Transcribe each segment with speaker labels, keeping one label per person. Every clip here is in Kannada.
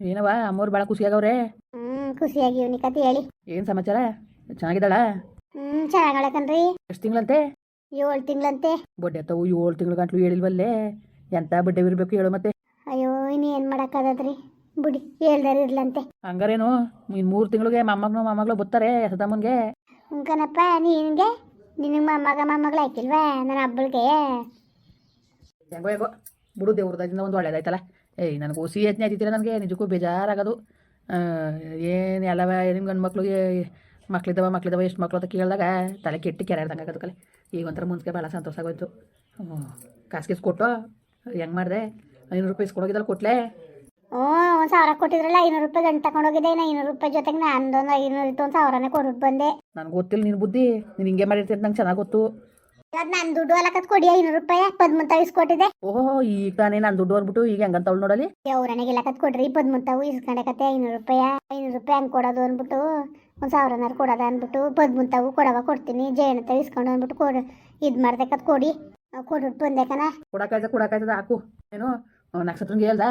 Speaker 1: ಏನವ ಅಮ್ಮವ್ರು ಭಾಳ ಖುಷಿಯಾಗವ್ರೆ?
Speaker 2: ಹ್ಮ್ ಖುಷಿಯಾಗಿ ಇವನಿ ಕತೆ ಹೇಳಿ.
Speaker 1: ಏನು ಸಮಾಚಾರ? ಚೆನ್ನಾಗಿದ್ದಾಳ?
Speaker 2: ಹ್ಮ್ ಚೆನ್ನಾಗಳೆ ಕಣ್ರಿ.
Speaker 1: ಎಷ್ಟು ತಿಂಗಳಂತೆ?
Speaker 2: ಏಳು ತಿಂಗಳಂತೆ.
Speaker 1: ಬಡ್ಡೆ ತವು ಏಳು ತಿಂಗಳ ಗಂಟ್ಲು ಹೇಳಿಲ್ವಲ್ಲೇ? ಎಂತ ಬಡ್ಡೆ ಇರಬೇಕು ಹೇಳು ಮತ್ತೆ.
Speaker 2: ಅಯ್ಯೋ ಇನ್ನು ಏನು ಮಾಡೋಕ್ಕಾಗದ್ರಿ ಬುಡಿ ಹೇಳ್ದಾರ ಇರ್ಲಂತೆ.
Speaker 1: ಹಂಗಾರೇನು ಇನ್ನು ಮೂರು ತಿಂಗಳಿಗೆ ಮೊಮ್ಮಗನು ಮೊಮ್ಮಗಳು ಬರ್ತಾರೆ ಸದಮ್ಮನ್ಗೆ
Speaker 2: ಉಂಕನಪ್ಪ ನಿನಗೆ? ನಿನಗೆ ಮೊಮ್ಮಗ ಮೊಮ್ಮಗಳು ಹಾಕಿಲ್ವಾ? ನನ್ನ ಹಬ್ಬಳಿಗೆ?
Speaker 1: ಹೆಂಗೋ ಹೆಂಗೋ ಬಿಡು ದೇವ್ರದಿಂದ ಒಂದು ಒಳ್ಳೇದಾಯ್ತಲ್ಲ. ಏಯ್ ನನಗೆ ಹುಸಿ ಯತ್ನೆ ಆಯ್ತಿಲ್ಲ ನನಗೆ ನಿಜಕ್ಕೂ ಬೇಜಾರಾಗೋದು. ಏನು ಎಲ್ಲವ ನಿಮ್ಮ ಗಂಡು ಮಕ್ಳಿಗೆ ಮಕ್ಳಿದ್ದಾವ ಮಕ್ಳಿದ್ದಾವ ಎಷ್ಟು ಮಕ್ಳು ಅಂತ ಕೇಳಿದಾಗ ತಲೆ ಕೆಟ್ಟಿ ಕೆರೆ ಇರ್ದಂಗೆ ಕಲೆ. ಈಗ ಒಂಥರ ಮುಂಚೆ ಭಾಳ ಸಂತೋಷ ಆಗೋಯ್ತು. ಕಾಸ್ಕಿಸ್ ಕಾಸು ಗೀಸು ಕೊಟ್ಟು? ಹೆಂಗೆ ಮಾಡಿದೆ? ಐನೂರು ರೂಪಾಯಿ ಇಸ್ಕೊಡೋಗಿದ್ದಲ್ಲ ಕೊಟ್ಲೆ?
Speaker 2: ಹ್ಞೂ ಒಂದು ಸಾವಿರ ಕೊಟ್ಟಿದ್ರಲ್ಲ ಐನೂರು ರೂಪಾಯಿ ಗಂಟು ತಗೊಂಡೋಗಿದ್ದೆ ಇನ್ನು ಐನೂರು ರೂಪಾಯಿ ಜೊತೆಗೆ ನಂದೊಂದು ಐನೂರು ಇತ್ತು ಒಂದು ಸಾವಿರನೇ ಕೊಟ್ಟು ಬಂದೆ.
Speaker 1: ನನಗೆ ಗೊತ್ತಿಲ್ಲ ನಿನ್ನ ಬುದ್ಧಿ. ನೀನು ಹಿಂಗೆ ಮಾಡಿರ್ತೀನಿ ನಂಗೆ ಚೆನ್ನಾಗಿ ಗೊತ್ತು.
Speaker 2: ಅದು ನನ್ನ ದುಡ್ಡು ಅಲಕತ್ ಕೊಡಿ ಐನೂರು ರೂಪಾಯಿ ಪದ್ಮಂತ ಇಸ್ಕೊಟ್ಟಿದೆ
Speaker 1: ಓಹೋ ಈಗ ತಾನೇ ನಾನು ದುಡ್ಡು ಹೊರ್ಬಿಟ್ಟು ಈಗ ಹೆಂಗಂತವಳು ನೋಡಲಿ?
Speaker 2: ದೇವ್ರನೆಗೆಲ್ಲ ಇಲ್ಲಕತ್ ಕೊಡ್ರಿ ಪದ್ಮಂತವು ಇಸ್ಕೊಂಡೆ ಕತೆ ಐನೂರು ರೂಪಾಯಿ ಐನೂರು ರೂಪಾಯಿ ಹಂಗೆ ಕೊಡೋದು ಅಂದ್ಬಿಟ್ಟು ಒಂದು ಸಾವಿರನಾರು ಕೊಡೋದ ಅಂದ್ಬಿಟ್ಟು ಪದ್ಮಂತವು ಕೊಡವ ಕೊಡ್ತೀನಿ ಜಯಣತ ಇಸ್ಕೊಂಡು ಅಂದ್ಬಿಟ್ಟು ಕೊಡು ಇದು ಮಾಡ್ದೆ ಕತ್ ಕೊಡಿ. ಕೊಡ್ಬಿಟ್ಟು ಬಂದೆ
Speaker 1: ಕೊಡಕಾಯ್ತದ ಕೊಡಕಾಯ್ತದ ಹಾಕು. ಏನು ನಕ್ಷತ್ರಂಗೆ ಹೇಳ್ದ?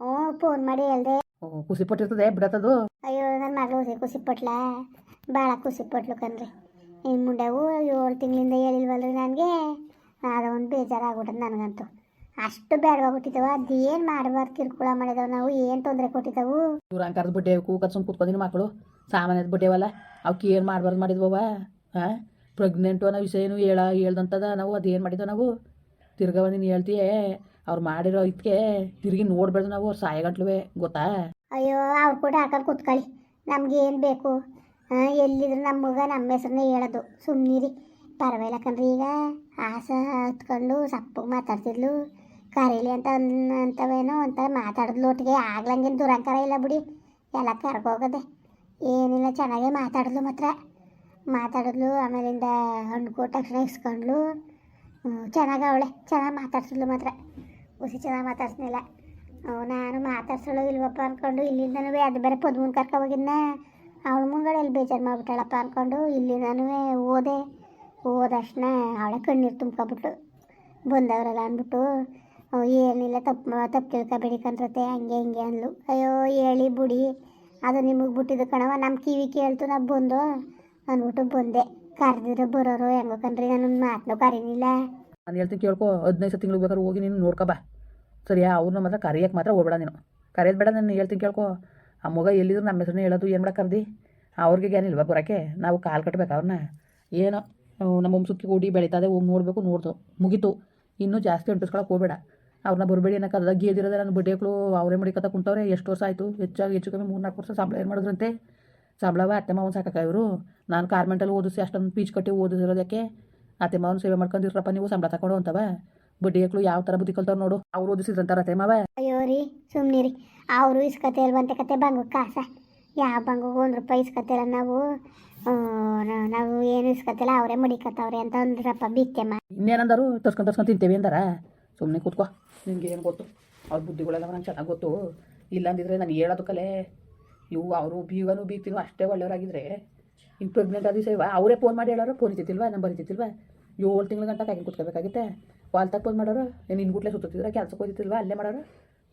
Speaker 2: ಹ್ಞೂ ಫೋನ್ ಮಾಡಿ ಹೇಳ್ದೆ.
Speaker 1: ಖುಷಿ ಪಟ್ಟಿರ್ತದೆ ಬಿಡತ್ತದು?
Speaker 2: ಅಯ್ಯೋ ನನ್ನ ಮಗಳು ಖುಷಿ ಪಟ್ಲಾ ಪಟ್ಲ ಭಾಳ ಖುಷಿ ಪಟ್ಲು ಕಣ್ರಿ. ಇನ್ನು ಮುಂಡೆವು ಏಳು ತಿಂಗಳಿಂದ ಹೇಳಿಲ್ವಲ್ರಿ ನನಗೆ? ಅದೊಂದು ಬೇಜಾರಾಗ್ಬಿಟ್ಟದ ನನಗಂತೂ. ಅಷ್ಟು ಬೇಡವಾಗ್ಬಿಟ್ಟಿದ್ದವ ಅದೇನು ಮಾಡಬಾರ್ದು ಕಿರ್ಕುಳ ಮಾಡಿದವು ನಾವು? ಏನು ತೊಂದರೆ ಕೊಟ್ಟಿದ್ದವು
Speaker 1: ದೂರಾಂಕಾರದ ಬಡ್ಡೆ ಕೂಕತ್ಸುಮ್ ಕೂತ್ಕೊಂಡಿನ ಮಕ್ಕಳು ಸಾಮಾನ್ಯದ ಬಡ್ಡೆವಲ್ಲ ಅವಕ್ಕೆ ಏನು ಮಾಡಬಾರ್ದು ಮಾಡಿದ್ವವ ಹಾಂ ಪ್ರೆಗ್ನೆಂಟು ಅನ್ನೋ ವಿಷಯನೂ ಹೇಳ ಹೇಳ್ದಂತದ ನಾವು? ಅದೇನು ಮಾಡಿದ್ವು ನಾವು? ತಿರ್ಗವ ನೀನು ಹೇಳ್ತೀಯೇ ಅವ್ರು ಮಾಡಿರೋ ಇದಕ್ಕೆ ತಿರುಗಿ ನೋಡ್ಬೇಡ್ದು ನಾವು ಅವ್ರು ಸಾಯಗಂಟ್ಲುವೆ ಗೊತ್ತಾ?
Speaker 2: ಅಯ್ಯೋ ಅವ್ರು ಕೂಡ ಹಾಕೊಂಡು ಕೂತ್ಕೊಳ್ಳಿ ನಮ್ಗೆ ಏನು ಬೇಕು? ಎಲ್ಲಿದ್ರು ನಮ್ಮ ಮಗ ನಮ್ಮ ಹೆಸ್ರನ್ನೇ ಹೇಳೋದು. ಸುಮ್ಮನಿರಿ ಪರವಾಗಿಲ್ಲ ಕಣ್ರಿ, ಈಗ ಆಸೆ ಹತ್ಕೊಂಡು ಸಪ್ಪಗೆ ಮಾತಾಡ್ತಿದ್ಲು. ಕರೀಲಿ ಅಂತ ಅಂತವೇನೋ ಒಂಥರ ಮಾತಾಡಿದ್ಲು ಒಟ್ಟಿಗೆ ಆಗ್ಲಂಗೇನು ದುರಂಕಾರ ಇಲ್ಲ ಬಿಡಿ. ಎಲ್ಲ ಕರ್ಕೋಗದೆ ಏನಿಲ್ಲ, ಚೆನ್ನಾಗೇ ಮಾತಾಡಿದ್ಲು ಮಾತ್ರ. ಮಾತಾಡಿದ್ಲು, ಆಮೇಲಿಂದ ಹಣ್ಣು ತಕ್ಷಣ ಇಸ್ಕೊಂಡ್ಲು. ಚೆನ್ನಾಗಿ ಅವಳೆ, ಚೆನ್ನಾಗಿ ಮಾತಾಡ್ಸಿದ್ಲು ಮಾತ್ರ. ಖುಷಿ ಚೆನ್ನಾಗಿ ಮಾತಾಡ್ಸ್ನಿಲ್ಲ ನಾನು ಮಾತಾಡ್ಸೋಳು ಇಲ್ವಪ್ಪ ಅಂದ್ಕೊಂಡು ಇಲ್ಲಿಂದನೂ ಅದು ಬೇರೆ ಪದ್ಮೂನ್ ಕರ್ಕೊ ಹೋಗಿದ್ನ. ಅವಳ ಮುಂಗಡೆ ಎಲ್ಲಿ ಬೇಜಾರು ಮಾಡ್ಬಿಟ್ಟಾಳಪ್ಪ ಅಂದ್ಕೊಂಡು ಇಲ್ಲಿಂದನೂ ಓದೆ ಓದಕ್ಷಣ ಅವಳೆ ಕಣ್ಣೀರು ತುಂಬ್ಕೊಬಿಟ್ಲು. ಬಂದವರಲ್ಲ ಅಂದ್ಬಿಟ್ಟು ಏನಿಲ್ಲ ತಪ್ಪು ತಪ್ಪು ತಿಳ್ಕೊಬೇಡಿ ಕಣ್ರತೆ ಹಂಗೆ ಹಿಂಗೆ ಅಂದ್ಲು. ಅಯ್ಯೋ, ಹೇಳಿ ಬುಡಿ, ಅದು ನಿಮಗೆ ಬಿಟ್ಟಿದ್ದು ಕಣವ ನಮ್ಮ ಕಿವಿ ಕೇಳ್ತು ನಾ ಬಂದು ಅಂದ್ಬಿಟ್ಟು ಬಂದೆ. ಕರೆದಿದ್ರೆ ಬರೋರು ಹೆಂಗೋ ಕಣ್ರಿ ನನ್ನ ಮಾತನ್ನು ಕರೀನಿಲ್ಲ.
Speaker 1: ನಾನು ಹೇಳ್ತೀನಿ ಕೇಳ್ಕೊ, ಹದಿನೈದು ಸತಿ ತಿಂಗಳು ಬೇಕಾದ್ರೆ ಹೋಗಿ ನೀನು ನೋಡ್ಕೊಬಾ ಸರಿಯಾ? ಅವ್ರನ್ನ ಮಾತ್ರ ಕರಿಯಕ್ಕೆ ಮಾತ್ರ ಹೋಗ್ಬೇಡ ನೀನು. ಕರೆಯೋದು ಬೇಡ, ನಾನು ಹೇಳ್ತೀನಿ ಕೇಳ್ಕೊ. ಆ ಮಗ ಎಲ್ಲಿದ್ರು ನಮ್ಮ ಹೆಸರನ್ನ ಹೇಳೋದು ಏನು ಮಾಡಕ್ಕೆ ಕರ್ದು ಅವ್ರಿಗೆ ಏನಿಲ್ವಾ ಬರೋಕ್ಕೆ ನಾವು ಕಾಲು ಕಟ್ಬೇಕು ಅವ್ರನ್ನ. ಏನೋ ನಮ್ಮ ವಂಶಕ್ಕೆ ಕೂಡಿ ಬೆಳೀತದೆ ಹೋಗಿ ನೋಡಬೇಕು, ನೋಡ್ದು. ಮುಗೀತು. ಇನ್ನೂ ಜಾಸ್ತಿ ಅಂಟಿಸ್ಕೊಳಕ್ಕೆ ಹೋಗ್ಬೇಡ. ಅವ್ರನ್ನ ಬರಬೇಡಿ ಅನ್ನಕ್ಕೆ ಅದ ಗೇದಿರೋದೆ ನನ್ನ ಬಡ್ಡೆಗಳು ಅವರೇ ಮಡಿಕತ್ತ ಕುಂತವ್ರೆ, ಎಷ್ಟು ವರ್ಷ ಆಯಿತು? ಹೆಚ್ಚಾಗಿ ಹೆಚ್ಚು ಕಮ್ಮಿ ಮೂರು ನಾಲ್ಕು ವರ್ಷ ಸಂಬಳ ಏನು ಮಾಡಿದ್ರಂತೆ? ಸಂಬಳವ, ಅತ್ತೆ ಮಾವನ ಸಾಕಕ್ಕ ಇವರು? ನಾನು ಕಾರ್ಮೆಂಟಲ್ಲಿ ಓದಿಸಿ ಅಷ್ಟೊಂದು ಪೀಚ್ ಕಟ್ಟಿ ಓದಿಸಿರೋದಕ್ಕೆ ಅತ್ತೆ ಮಾವನ ಸೇವೆ ಮಾಡ್ಕೊಂಡಿರಪ್ಪ ನೀವು, ಸಂಬಳ ತಗೊಂಡು ಅಂತವ? ಬಡ್ಡಿ ಮಕ್ಕಳು ಯಾವ ಥರ ಬುದ್ಧಿ ಕಲ್ತಾವ್ ನೋಡು. ಅವ್ರು ಓದಿಸಿದ್ರಂತಾರ ಮಾವ.
Speaker 2: ಅಯ್ಯೋ ರೀ ಸುಮ್ಮನಿರಿ ಅವರು ಇಸ್ಕತೆ ಇಲ್ವಂತೆ ಕತೆ ಬಂಗು ಕಾಸ. ಯಾವ ಬಂಗು ಒಂದು ರೂಪಾಯಿ ಇಸ್ಕತಿಲ್ಲ ನಾವು ನಾವು ಏನು ಇಸ್ಕತಿಲ್ಲ ಅವರೇ ಮಡಿಕತ್ತವ್ರೆ ಅಂತ ಅಂದ್ರಪ್ಪ ಬಿತ್ತೆಮ್ಮ
Speaker 1: ಇನ್ನೇನಂದರು? ತರ್ಸ್ಕೊಂಡು ತರ್ಸ್ಕೊಂಡು ತಿಂತೇವೆ ಅಂದಾರ. ಸುಮ್ಮನೆ ಕೂತ್ಕೋ. ನಿಮ್ಗೆ ಏನು ಗೊತ್ತು? ಅವ್ರ ಬುದ್ಧಿಗಳೆಲ್ಲ ನಂಗೆ ಚೆನ್ನಾಗಿ ಗೊತ್ತು. ಇಲ್ಲ ಅಂದಿದ್ರೆ ನಾನು ಹೇಳೋದು ಕಲೆ. ಇವು ಅವರು ಬೀಗನು ಬೀಗ್ತೀನೋ ಅಷ್ಟೇ ಒಳ್ಳೆಯವರಾಗಿದ್ರೆ ಇನ್ನು ಪ್ರೆಗ್ನೆಂಟ್ ಆದ ಸೇವ ಅವರೇ ಫೋನ್ ಮಾಡಿ ಹೇಳೋರು ಫೋನ್ ಇತ್ತಿಲ್ವಾ ನಂಬರ್ ಇತ್ತಿಲ್ವಾ ಏಳು ತಿಂಗಳ ಗಂಟೆ ಕಾಗಿ ಕೂತ್ಕೋಬೇಕಾಗಿತ್ತೆ? ವಾಲ್ತಾಗ ಫೋನ್ ಮಾಡೋರು ಏನು ಇನ್ಗುಟ್ಲೆ ಸುತ್ತಿದ್ರೆ ಕೆಲ್ಸಕ್ಕೆ ಹೋಗಿತ್ತಿಲ್ವಾ ಅಲ್ಲೇ ಮಾಡೋರು?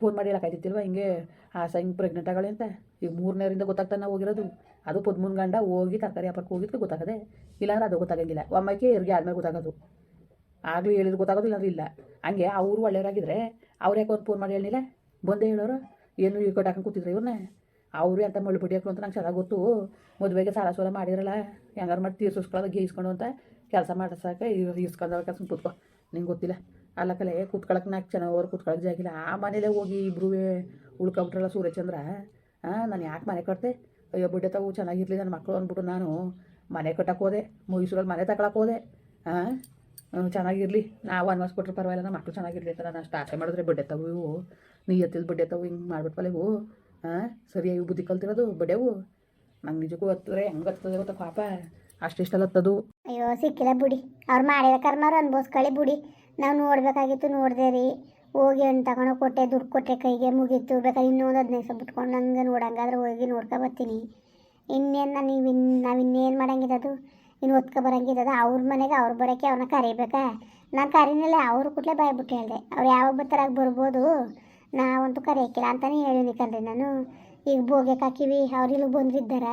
Speaker 1: ಫೋನ್ ಮಾಡಿ ಹೇಳಕ್ಕಾಯ್ತಿಲ್ವಾ ಹಿಂಗೆ? ಆಸ ಹಿಂಗೆ ಪ್ರೆಗ್ನೆಂಟ್ ಆಗಳೆ ಅಂತ. ಈಗ ಮೂರನೇರಿಂದ ಗೊತ್ತಾಗ್ತಾನೆ ನಾವು ಹೋಗಿರೋದು. ಅದು ಪದ್ಮೂನ್ ಗಂಡ ಹೋಗಿ ತರಕಾರಿ ವ್ಯಾಪಾರಕ್ಕೆ ಹೋಗಿದ್ದು ಗೊತ್ತಾಗದೆ, ಇಲ್ಲಾಂದ್ರೆ ಅದು ಗೊತ್ತಾಗಂಗಿಲ್ಲ. ಒಮ್ಮಕ್ಕೆ ಇವ್ರಿಗೆ ಆದ್ಮೇಲೆ ಗೊತ್ತಾಗೋದು. ಆಗಲೂ ಹೇಳಿದ್ರು ಗೊತ್ತಾಗೋದು, ಇಲ್ಲಾಂದ್ರೆ ಇಲ್ಲ. ಹಂಗೆ ಅವರು ಒಳ್ಳೆಯವರಾಗಿದ್ರೆ ಅವ್ರು ಯಾಕೆ ಒಂದು ಫೋನ್ ಮಾಡಿ ಹೇಳಿಲ್ಲ ಬಂದೇ ಹೇಳೋರು, ಏನು ಈ ಕಡೆ ಹಾಕೊಂಡು ಕೂತಿದ್ರು ಇವ್ರನ್ನ ಅವರು ಅಂತ ಮಳ್ಳು ಬಿಡಿ ಹಾಕ್ಲು ಅಂತ ನಂಗೆ ಚೆನ್ನಾಗಿ ಗೊತ್ತು. ಮದುವೆಗೆ ಸಾಲ ಸೋಲ ಮಾಡಿರಲ್ಲ ಹೆಂಗಾರು ಮಾಡಿ ತೀರ್ಸಿಸ್ಕೊಳ್ಳೋದು, ಗೀಸ್ಕೊಂಡು ಅಂತ ಕೆಲಸ ಮಾಡಿಸಾಕ ಇಸ್ಕೊಂಡವ ಕೆಲಸ ಕೂತ್ಕೊ. ನಿಂಗೆ ಗೊತ್ತಿಲ್ಲ. ಅಲ್ಲ ಕಲೆ ಕೂತ್ಕೊಳಕ್ಕೆ ನಾಲ್ಕು ಜನ ಅವ್ರು ಕುತ್ಕೊಳಕ್ಕೆ ಜಾಗಿಲ್ಲ ಆ ಮನೇಲೇ ಹೋಗಿ ಇಬ್ಬರು ಉಳ್ಕೊಬಿಟ್ರಲ್ಲ ಸೂರ್ಯಚಂದ್ರ. ಹಾಂ ನಾನು ಯಾಕೆ ಮನೆ ಕಟ್ತೆ ಅಯ್ಯೋ ಬಿಡ್ಡೆ ತಾವು ಚೆನ್ನಾಗಿರಲಿ ನನ್ನ ಮಕ್ಕಳು ಅಂದ್ಬಿಟ್ಟು ನಾನು ಮನೆ ಕಟ್ಟಕ್ಕೆ ಹೋದೆ. ಮೈಸೂರಲ್ಲಿ ಮನೆ ತಗೊಳಕ್ಕೆ ಹೋದೆ. ಹಾಂ ಚೆನ್ನಾಗಿರಲಿ. ನಾವು ಅನ್ವಾಸ್ ಕೊಟ್ರೆ ಪರವಾಗಿಲ್ಲ ನಮ್ಮ ಮಕ್ಕಳು ಚೆನ್ನಾಗಿರಲಿ ಅಂತ ನಾನು ಅಷ್ಟು ಆಸೆ ಮಾಡಿದ್ರೆ ಬಿಡ್ಡೆ ತಾವು ಇವು. ನೀ ಎತ್ತಿದ ಬಿಡ್ಡೆ ತಾವು ಹಿಂಗೆ ಮಾಡ್ಬಿಟ್ವಲ್ಲ ಹಾಂ ಸರಿಯಾಗಿ ಬುದ್ಧಿ ಕಲ್ತಿರೋದು ಬಡ್ಡೆವು ನಂಗೆ ನಿಜಕ್ಕೂ ಹತ್ತಿದ್ರೆ ಹೆಂಗೆ ಹತ್ತದೆ ಗೊತ್ತಾ ಪಾಪ. ಅಷ್ಟಿಷ್ಟಲ್ಲ ಹತ್ತದು
Speaker 2: ಅಯ್ಯೋ, ಸಿಕ್ಕಿಲ್ಲ ಬಿಡಿ. ಅವ್ರು ಮಾಡಿದ ಕರ್ಮಾರು ಅನ್ಭವಿಸ್ಕೊಳ್ಳಿ ಬಿಡಿ. ನಾವು ನೋಡ್ಬೇಕಾಗಿತ್ತು ನೋಡ್ದೆ ರೀ. ಹೋಗಿ ಹಣ್ಣು ತಗೊಂಡು ಕೊಟ್ಟೆ, ದುಡ್ಡು ಕೊಟ್ಟೆ ಕೈಗೆ, ಮುಗೀತು. ಬೇಕಾದ್ರೆ ಇನ್ನೊಂದು ಹದಿನೈದು ಸಾವಿರ ಬಿಟ್ಕೊಂಡು ನಂಗೆ ನೋಡಂಗಾದ್ರೆ ಹೋಗಿ ನೋಡ್ಕೊ ಬರ್ತೀನಿ. ಇನ್ನೇನು ನಾನು ನೀವು ಇನ್ ನಾವು ಇನ್ನೇನು ಮಾಡಂಗಿದ್ದದು ಇನ್ನು ಒತ್ಕೊ ಬರಂಗಿದ್ದದ ಅವ್ರ ಮನೆಗೆ ಅವ್ರು ಬರೋಕ್ಕೆ ಅವ್ರನ್ನ ಕರಿಬೇಕಾ? ನಾನು ಕರೀನಲ್ಲ, ಅವ್ರು ಕೂಡಲೇ ಬಾಯ್ಬಿಟ್ಟು ಹೇಳಿದೆ. ಅವ್ರು ಯಾವಾಗ ಬರ್ತಾರಾಗ ಬರ್ಬೋದು. ನಾವಂತೂ ಕರೆಯಕ್ಕಿಲ್ಲ ಅಂತಲೇ ಹೇಳಿನಿ ಕಣ್ರಿ ನಾನು. ಈಗ ಬೋಗೆ ಹಾಕಿವಿ, ಅವ್ರು ಇಲ್ಲಿಗೆ ಬಂದಿದ್ದಾರ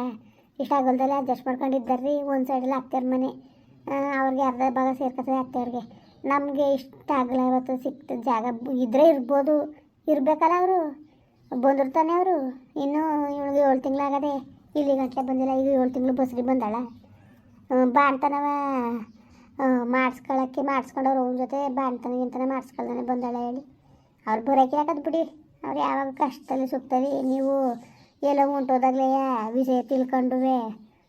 Speaker 2: ಇಷ್ಟು ಆಗಲ್ದಲ್ಲ ಅಡ್ಜಸ್ಟ್ ಮಾಡ್ಕೊಂಡಿದ್ದಾರೆ ರೀ ಒಂದು ಸೈಡಲ್ಲಿ ಅತ್ತೆಯವ್ರ ಮನೆ. ಅವ್ರಿಗೆ ಅರ್ಧ ಭಾಗ ಸೇರ್ಕೊತದೆ ಅತ್ತೆಯವ್ರಿಗೆ. ನಮಗೆ ಇಷ್ಟ ಆಗಲ್ಲ ಇವತ್ತು ಸಿಕ್ತ ಜಾಗ. ಇದ್ರೆ ಇರ್ಬೋದು, ಇರಬೇಕಲ್ಲ ಅವರು. ಬಂದಿರ್ತಾನೆ ಅವರು. ಇನ್ನೂ ಇವಳಿಗೆ ಏಳು ತಿಂಗಳಾಗದೆ ಇಲ್ಲಿ ಗಂಟೆ ಬಂದಿಲ್ಲ, ಈಗ ಏಳು ತಿಂಗಳು ಬಸ್ಗೆ ಬಂದಾಳ. ಬಾಣ್ತನವ ಮಾಡಿಸ್ಕೊಳಕ್ಕೆ ಮಾಡಿಸ್ಕೊಂಡವ್ರು ಅವ್ರ ಜೊತೆ, ಬಾಣ್ತನ ಗಿಂತನ ಮಾಡಿಸ್ಕೊಳ್ದಾನೆ ಬಂದಾಳ ಹೇಳಿ. ಅವ್ರು ಬರೋಕೆ ಹಾಕೋದು ಬಿಡಿ. ಅವ್ರು ಯಾವಾಗ ಕಷ್ಟದಲ್ಲಿ ಸುತ್ತಲಿ ನೀವು ಎಲ್ಲೋ ಹೊಂಟೋದಾಗಲೇ ವಿಷಯ ತಿಳ್ಕೊಂಡುವೆ.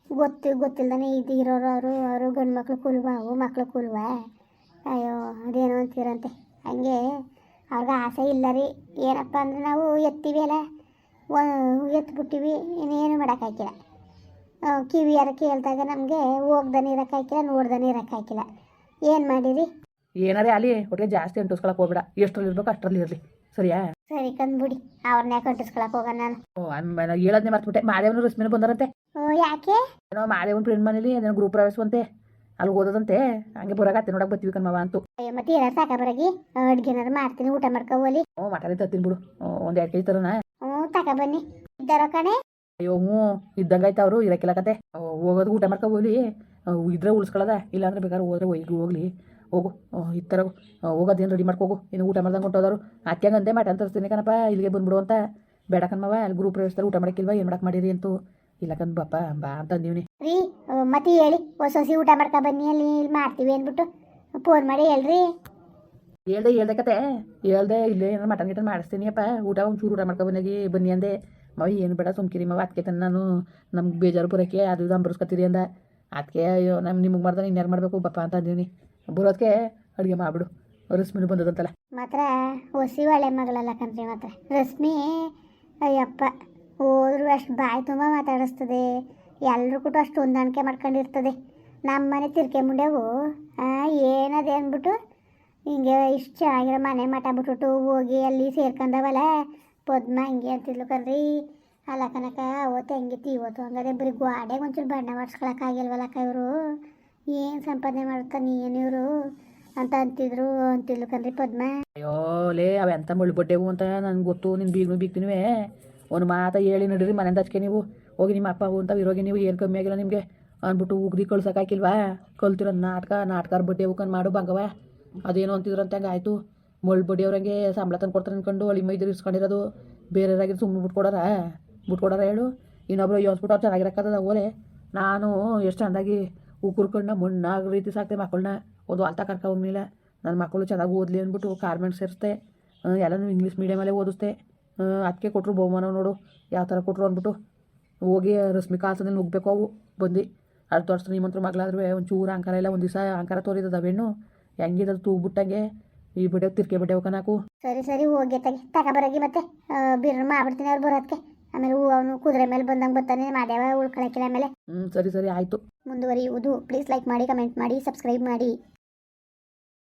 Speaker 2: ಗೊತ್ತು, ಗೊತ್ತಿಲ್ದಾನೆ ಇದು ಇರೋರು ಅವರು ಅವರು ಗಂಡು ಮಕ್ಳು ಕುಲ್ವ ಅವು ಮಕ್ಳು ಕುಲ್ವ? ಅಯ್ಯೋ, ಅದೇನೋ ಅಂತೀರಂತೆ. ಹಂಗೆ ಅವ್ರಿಗೆ ಆಸೆ ಇಲ್ಲ ರೀ. ಏನಪ್ಪ ಅಂದ್ರೆ ನಾವು ಎತ್ತೀವಿ ಅಲ್ಲ. ಎತ್ಬಿಟ್ಟಿವಿ, ಇನ್ನೇನು ಮಾಡೋಕ್ಕಾಗಿಲ್ಲ ಕಿವಿ ಯಾರ ಕೇಳಿದಾಗ ನಮಗೆ ಹೋಗ್ದಾನೆ ಇರೋಕ್ಕಾಗಿಲ್ಲ ನೋಡ್ದಾನೆ ಇರೋಕ್ಕಾಗಿಲ್ಲ ಏನು ಮಾಡಿರಿ?
Speaker 1: ಏನಾರೇ ಅಲ್ಲಿ ಒಟ್ಟಿಗೆ ಜಾಸ್ತಿ ಅಂಟಿಸ್ಕೊಳಕ್ಕೆ ಹೋಗ್ಬೇಡ. ಎಷ್ಟರಲ್ಲಿ ಇರಬೇಕು ಅಷ್ಟರಲ್ಲಿ ಇರಲಿ ಸರಿಯಾ?
Speaker 2: ಸರಿ ಕಂದ್ಬಿಡಿ ಯಾಕೆ ಹೋಗ ನಾನು?
Speaker 1: ಓ ನಾನು ಹೇಳೋದನ್ನೇ ಮರ್ತ್ಬಿಟ್ಟೆ. ಮಾದೇವನು ರಶ್ಮಿನ ಬಂದರಂತೆ.
Speaker 2: ಓ ಯಾಕೆ?
Speaker 1: ಏನೋ ಮಾದೇವನ ಫ್ರೆಂಡ್ ಮನೇಲಿ ಅದೇನೋ ಗ್ರೂಪ್ ಪ್ರವೇಶವಂತೆ. ಅಲ್ಲಿ ಓದೋದಂತೆ ಹಂಗೆ ಬರಾಗತ್ತೆ ನೋಡಕ್ ಬರ್ತೀವಿ ಕಣ್ಮವ ಅಂತೂ.
Speaker 2: ಅಯ್ಯೋ ಮತ್ತೆ ಏನಾರು ಸಾಕಬರಾಗಿ ಅಡ್ಗೆ ಏನಾರು ಮಾಡ್ತೀನಿ ಊಟ ಮಾಡ್ಕೋವಲಿ
Speaker 1: ಓ ಮಟನೇ ತತ್ತೀನಿ ಬಿಡು. ಒಂದ್ ಎರಡು ಕೆಜಿ ತರನಾ? ತರೋಣ
Speaker 2: ಹ್ಞೂ ತಗೊಬನ್ನಿ ಇದ್ದಾರೋ ಕಣೆ?
Speaker 1: ಅಯ್ಯೋ ಹ್ಞೂ ಇದ್ದಂಗಾಯ್ತು ಅವರು ಇರಕ್ಕಿಲ್ಲ ಕತೆ. ಹೋಗೋದು ಊಟ ಮಾಡ್ಕೊ ಹೋಗ್ಲಿ. ಅವ್ ಇದ್ರೆ ಉಳಿಸ್ಕೊಳ್ಳೋದ ಇಲ್ಲಾಂದ್ರೆ ಬೇಕಾದ್ರೆ ಹೋದ್ರೆ ಒಯ್ಗೆ ಹೋಗ್ಲಿ. ಹೋಗು ಈ ಥರ ಹೋಗೋದೇನು ರೆಡಿ ಮಾಡ್ಕೋಗು ಏನು ಊಟ ಮಾಡ್ದಂಗೆ ಹೊಂಟೋದವರು. ಅತ್ಯಂಗಂದೆ ಅಂತ ತರಿಸ್ತೀನಿ ಕಣಪ್ಪ ಇಲ್ಲಿಗೆ ಬಂದ್ಬಿಡು ಅಂತ. ಬೇಡ ಕಣ್ಮವ ಅಲ್ಲಿ ಗ್ರೂಪ್ ಪ್ರವೇಶದಲ್ಲಿ ಊಟ ಮಾಡಕ್ಕಿಲ್ವಾ ಏನು ಮಾಡಕ್ಕೆ ಮಾಡಿರಿ ಅಂತೂ. ಇಲ್ಲ ಕಣ್ ಬಾಪ ಬಾ ಅಂತಂದೀವ್ನಿ.
Speaker 2: ರೀ ಆ, ಮತ್ತೆ ಹೇಳಿ ಹೊಸ ಹೊಸ ಊಟ ಮಾಡ್ಕೊ ಬನ್ನಿ ಅಲ್ಲಿ ಇಲ್ಲಿ ಮಾಡ್ತೀವಿ ಅಂದ್ಬಿಟ್ಟು. ಫೋನ್ ಮಾಡಿ ಹೇಳ್ರಿ.
Speaker 1: ಹೇಳ್ದೆ ಹೇಳ್ದೆ ಕತೆ. ಹೇಳ್ದೆ ಇಲ್ಲೇ ಏನಾರು ಮಟನ್ ಗಿಟನ್ ಮಾಡಿಸ್ತೀನಿ ಅಪ್ಪ. ಊಟ ಒಂಚೂರು ಊಟ ಮಾಡ್ಕೊ ಬನ್ನಿ ಬನ್ನಿ ಅಂದೆ. ಮಾವ ಏನು ಬೇಡ ಸುಮ್ಕಿರಿ ಮವ ಅದಕ್ಕೆ ನಾನು ನಮ್ಗೆ ಬೇಜಾರು ಬರೋಕ್ಕೆ ಅದು ಇದು ಅಂಬರ್ಸ್ಕೊತೀರಿ ಅಂದ. ಅದಕ್ಕೆ ಅಯ್ಯೋ ನಮ್ಮ ನಿಮಗೆ ಮಾಡ್ದೆ ಇನ್ಯಾರು ಮಾಡಬೇಕು ಬಪ್ಪ ಅಂತ ಅಂದೀನಿ ಬರೋದಕ್ಕೆ ಅಡುಗೆ ಮಾಡಿಬಿಡು. ರಶ್ಮಿನೂ ಬಂದದಂತಲ್ಲ.
Speaker 2: ಮಾತ್ರ ಹೊಸಿ ಒಳ್ಳೆ ಮಗಳಲ್ಲ ಕಣ್ರಿ ಮಾತ್ರ. ರಶ್ಮಿ, ಅಯ್ಯಪ್ಪ, ಹೋದ್ರೂ ಅಷ್ಟು ಬಾಯಿ ತುಂಬ ಮಾತಾಡಿಸ್ತದೆ. ಎಲ್ಲರೂ ಕೂಡ ಅಷ್ಟು ಹೊಂದಾಣಿಕೆ ಮಾಡ್ಕೊಂಡಿರ್ತದೆ. ನಮ್ಮ ಮನೆ ತಿರ್ಕೆ ಮುಂಡೆವು ಏನದೆ ಅಂದ್ಬಿಟ್ಟು ಹಿಂಗೆ ಇಷ್ಟು ಚೆನ್ನಾಗಿರೋ ಮನೆ ಮಠ ಬಿಟ್ಬಿಟ್ಟು ಹೋಗಿ ಅಲ್ಲಿ ಸೇರ್ಕೊಂಡವಲ್ಲ, ಪದ್ಮ ಹಿಂಗೆ ಅಂತಿದ್ಲು ಕಣ್ರಿ. ಅಲ್ಲ ಕನಕ ಅವತ್ತು ಹೆಂಗಿತ್ತು ಇವತ್ತು ಹಂಗದೆ ಬರೀ ಗ್ವಾಡೆಗೆ ಒಂಚೂರು ಬಣ್ಣ ಮಾಡಿಸ್ಕೊಳಕ್ಕಾಗಿಲ್ವಲ್ಲಕ್ಕ ಇವರು? ಏನು ಸಂಪಾದನೆ ಮಾಡ್ತಾನೆ ಏನು ಇವರು? ಅಂತ ಅಂತಿದ್ರು ಅಂತಿದ್ಲು ಕಣ್ರಿ ಪದ್ಮ.
Speaker 1: ಅಯ್ಯೋ ಲೇ ಅವೆಂತ ಮುಳ್ಳು ಬಡ್ಡೆವು ಅಂತ ನನಗೆ ಗೊತ್ತು ನಿನ್ನ ಬೀಗ್ನು ಬೀಗ್ತೀನಿವೆ. ಒಂದು ಮಾತ ಹೇಳಿ ನಡೀರಿ, ಮನೆಯಿಂದ ಹಚ್ಕೆ ನೀವು. ಹೋಗಿ ನಿಮ್ಮ ಅಪ್ಪ ಅಂತ ಇರೋಗಿ ನೀವು, ಏನು ಕಮ್ಮಿ ಆಗಿಲ್ಲ ನಿಮಗೆ. ಅಂದ್ಬಿಟ್ಟು ಉಗ್ರಿ ಕಳ್ಸೋಕ್ಕಾಕಿಲ್ವಾ ಕಲ್ತಿರೋ ನಾಟಕ ನಾಟಕಾರ ಬಡ್ಡೆ ಉಕ್ಕಂಡು ಮಾಡು ಬಂಗವ ಅದೇನು ಅಂತಿದ್ರು ಹಂಗೆ ಆಯಿತು? ಮುಳ್ಳು ಬಡ್ಡಿ ಅವ್ರಂಗೆ ಸಂಬಳ ತಂದು ಕೊಡ್ತಾರೆ ಅನ್ಕೊಂಡು ಅಲ್ಲಿ ಮೈದ್ರು ಇಸ್ಕೊಂಡಿರೋದು ಬೇರೆಯವ್ರಾಗಿ ಸುಮ್ಮನೆ ಬಿಟ್ಕೊಡಾರ? ಬಿಟ್ಕೊಡಾರ ಹೇಳು? ಇನ್ನೊಬ್ರು ಯೋಸ್ಬಿಟ್ಟು ಅವ್ರು ಚೆನ್ನಾಗಿರಕ್ಕದ ಓಲೆ. ನಾನು ಎಷ್ಟು ಚೆಂದಾಗಿ ಉಕ್ಕುರ್ಕಂಡ ಮಣ್ಣಾಗ ರೀತಿ ಸಾಕ್ತೆ ಮಕ್ಕಳನ್ನ ಒಂದು ವಾಲ್ತ ಕರ್ಕೊ ಹೋಗ್ಲಿಲ್ಲ ನನ್ನ ಮಕ್ಕಳು ಚೆನ್ನಾಗಿ ಓದಲಿ ಅಂದ್ಬಿಟ್ಟು ಕಾರ್ಮೆಂಟ್ ಸೇರಿಸ್ತೆ ಎಲ್ಲನೂ ಇಂಗ್ಲೀಷ್ ಮೀಡಿಯಮಲ್ಲೇ ಓದಿಸ್ತೆ ಅದಕ್ಕೆ ಕೊಟ್ಟರು ಬಹುಮಾನ ನೋಡು. ಯಾವ ಥರ ಕೊಟ್ಟರು ಅಂದ್ಬಿಟ್ಟು ಹೋಗಿ ರಶ್ಮಿ ಹಾಸನಲ್ಲಿ ನುಗ್ಬೇಕು ಅವು. ಬಂದು. ಅರ್ಧ ವರ್ಷ ನಿಮ್ಮಂತ್ರ ಮಗಳಾದ್ರೂ ಒಂಚೂರು ಅಂಕಾರ ಇಲ್ಲ, ಒಂದು ದಿವಸ ಅಂಕಾರ ತೋರಿದದ ಬೆಣ್ಣು ಹೆಂಗಿದ ತೂಗ್ಬಿಟ್ಟಂಗೆ ಈ ಬಿಡೋ ತಿರ್ಕೆ ಬಿಟ್ಟೆವು ಕನಾಕು
Speaker 2: ಸರಿ ಸರಿ, ಹೋಗಿ ತೆಗಿ ತಗೊಬರಗಿ ಮತ್ತೆ ಬಿರ್ ಮಾಡ್ಬಿಡ್ತೀನಿ ಅವ್ರು ಬರೋದಕ್ಕೆ ಆಮೇಲೆ ಹೂ ಅವನು ಕುದುರೆ ಮೇಲೆ ಬಂದಂಗೆ ಬರ್ತಾನೆ ಮಾದೇವ ಉಳ್ಕೊಳಕ್ಕಿಲ್ಲ ಆಮೇಲೆ.
Speaker 1: ಹ್ಞೂ ಸರಿ ಸರಿ ಆಯಿತು.
Speaker 2: ಮುಂದುವರಿಯುವುದು. ಪ್ಲೀಸ್ ಲೈಕ್ ಮಾಡಿ ಕಮೆಂಟ್ ಮಾಡಿ ಸಬ್ಸ್ಕ್ರೈಬ್ ಮಾಡಿ.